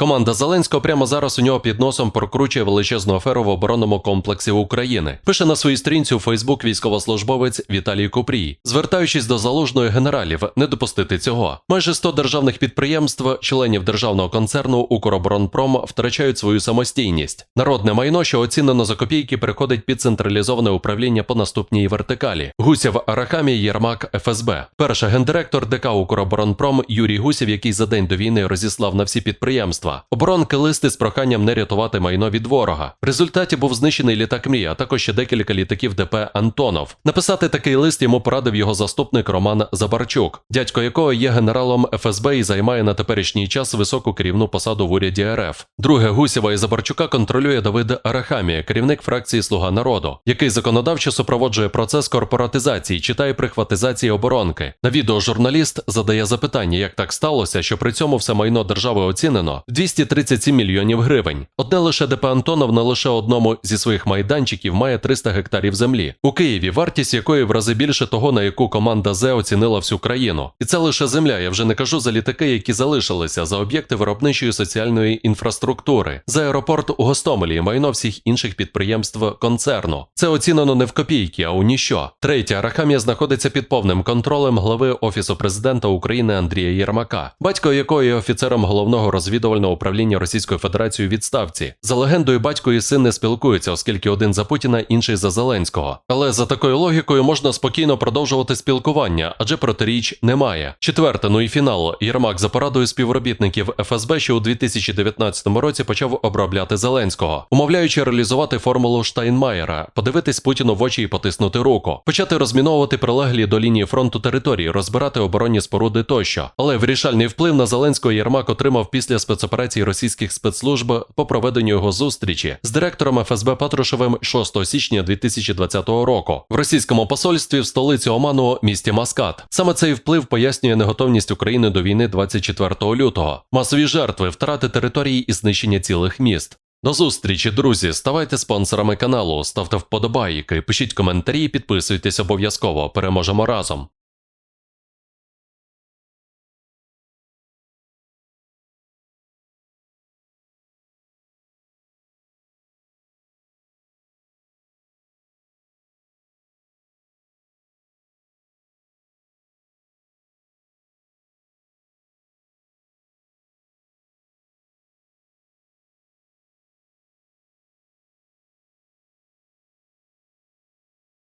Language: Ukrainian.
Команда Зеленського прямо зараз у нього під носом прокручує величезну аферу в оборонному комплексі України. Пише на своїй сторінці у Фейсбук військовослужбовець Віталій Купрій, звертаючись до залужної генералів, не допустити цього. Майже 100 державних підприємств, членів державного концерну Укроборонпром втрачають свою самостійність. Народне майно, що оцінено за копійки, переходить під централізоване управління по наступній вертикалі. Гусєв Арахамій Єрмак ФСБ. Перший гендиректор ДК Укроборонпром Юрій Гусєв, який за день до війни розіслав на всі підприємства. Оборонки листи з проханням не рятувати майно від ворога. В результаті був знищений літак Мрія, а також ще декілька літаків ДП Антонов. Написати такий лист йому порадив його заступник Роман Забарчук, дядько якого є генералом ФСБ і займає на теперішній час високу керівну посаду в уряді РФ. Друге Гусєва і Забарчука контролює Давид Арахамія, керівник фракції Слуга народу, який законодавчо супроводжує процес корпоратизації, читає прихватизації оборонки. На відео журналіст задає запитання, як так сталося, що при цьому все майно держави оцінено 237 мільйонів гривень. Одне лише ДП Антонов на лише одному зі своїх майданчиків має 300 гектарів землі. У Києві вартість якої в рази більше того, на яку команда ЗЕ оцінила всю країну. І це лише земля. Я вже не кажу за літаки, які залишилися, за об'єкти виробничої соціальної інфраструктури, за аеропорт у Гостомелі і майно всіх інших підприємств концерну. Це оцінено не в копійки, а у ніщо. Третє, Арахамія знаходиться під повним контролем глави Офісу президента України Андрія Єрмака, батько якого є офіцером головного розвідувального управління Російської Федерації у відставці. За легендою, батько і син не спілкуються, оскільки один за Путіна, інший за Зеленського. Але за такою логікою можна спокійно продовжувати спілкування, адже протиріч немає. Четверте, ну і фінал. Єрмак за порадою співробітників ФСБ, що у 2019 році почав обробляти Зеленського, умовляючи реалізувати формулу Штайнмаєра, подивитись Путіну в очі і потиснути руку, почати розміновувати прилеглі до лінії фронту території, розбирати оборонні споруди тощо. Але вирішальний вплив на Зеленського Єрмак отримав після спецоперації російських спецслужб по проведенню його зустрічі з директором ФСБ Патрушевим 6 січня 2020 року в російському посольстві в столиці Оману місті Маскат. Саме цей вплив пояснює неготовність України до війни 24 лютого, масові жертви, втрати території і знищення цілих міст. До зустрічі, друзі. Ставайте спонсорами каналу, ставте вподобайки, пишіть коментарі, підписуйтесь обов'язково. Переможемо разом.